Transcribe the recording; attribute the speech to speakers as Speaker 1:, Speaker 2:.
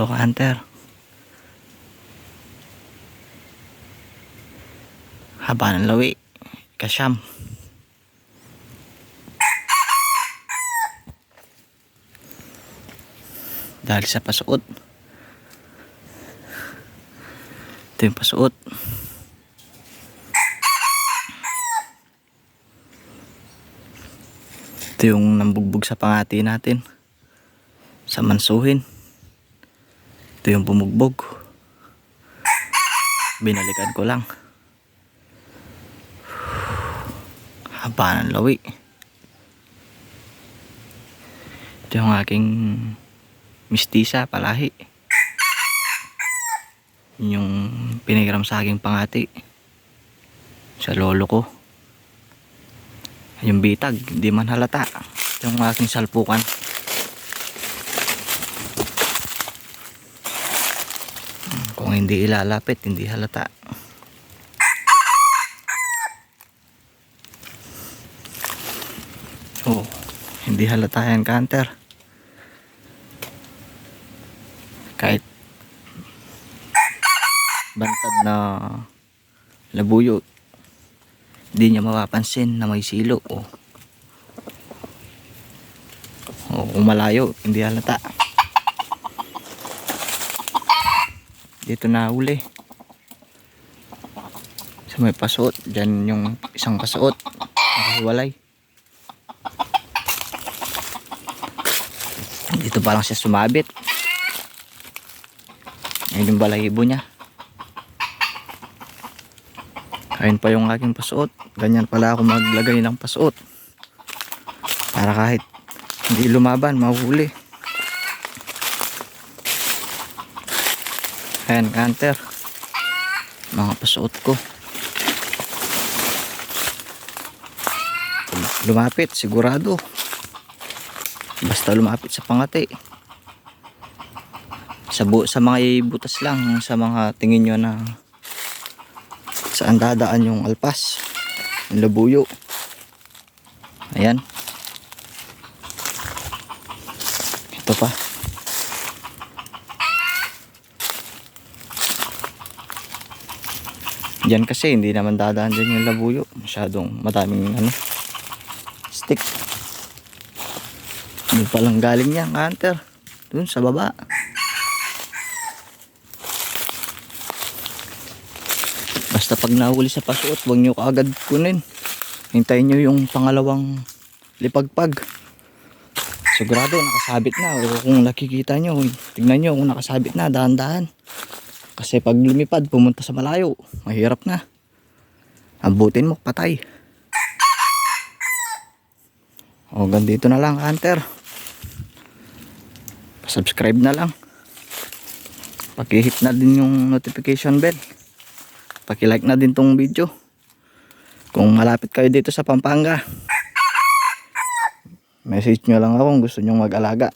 Speaker 1: Ito, hunter. Haba ng lawi. Kasyam. Dahil sa pasuot. Ito yung pasuot. Ito yung nambugbog sa pangati natin. Sa mansuhin. Ito yung bumugbog. Binalikan ko lang. Haba ng lawi. Ito yung aking mistisa palahi. Yun Yung pinigram sa aking pangati. Sa lolo ko. Yung bitag, hindi man halata. Yung aking salpukan. Kung hindi ilalapit, hindi halata. Oh, hindi halata yan canter. Kahit bantad na labuyo, hindi niya mapapansin na may silo. Oh. Oh, kung malayo, hindi halata. Dito na huli. Sa may pasuot, dyan yung isang pasuot. Nakahiwalay. Dito pa lang siya sumabit. Ayun yung balahibo niya. Ayun pa yung aking pasuot. Ganyan pala ako maglagay ng pasuot. Para kahit hindi lumaban, mahuli. Ayan, canter. Mga pasuot ko. Lumapit, sigurado. Basta lumapit sa pangati. Sa, sa mga butas lang, sa mga tingin nyo na saan dadaan yung alpas, yung labuyo. Ayan. Ito pa. Diyan kasi hindi naman dadaan dyan yung labuyo. Masyadong madaming ano, stick. Hindi pa lang galing yan, hunter. Dun sa baba. Basta pag nahuli sa pasuot, huwag nyo kaagad kunin. Hintayin nyo yung pangalawang lipagpag. Sigurado nakasabit na. O kung nakikita nyo, tignan nyo kung nakasabit na, dahan-dahan. Kasi pag lumipad, pumunta sa malayo, mahirap na. Abutin mo, patay. O, ganito na lang, hunter. Subscribe na lang. Paki-hit na din yung notification bell. Paki-like na din tong video. Kung malapit kayo dito sa Pampanga. Message nyo lang ako kung gusto nyo mag-alaga.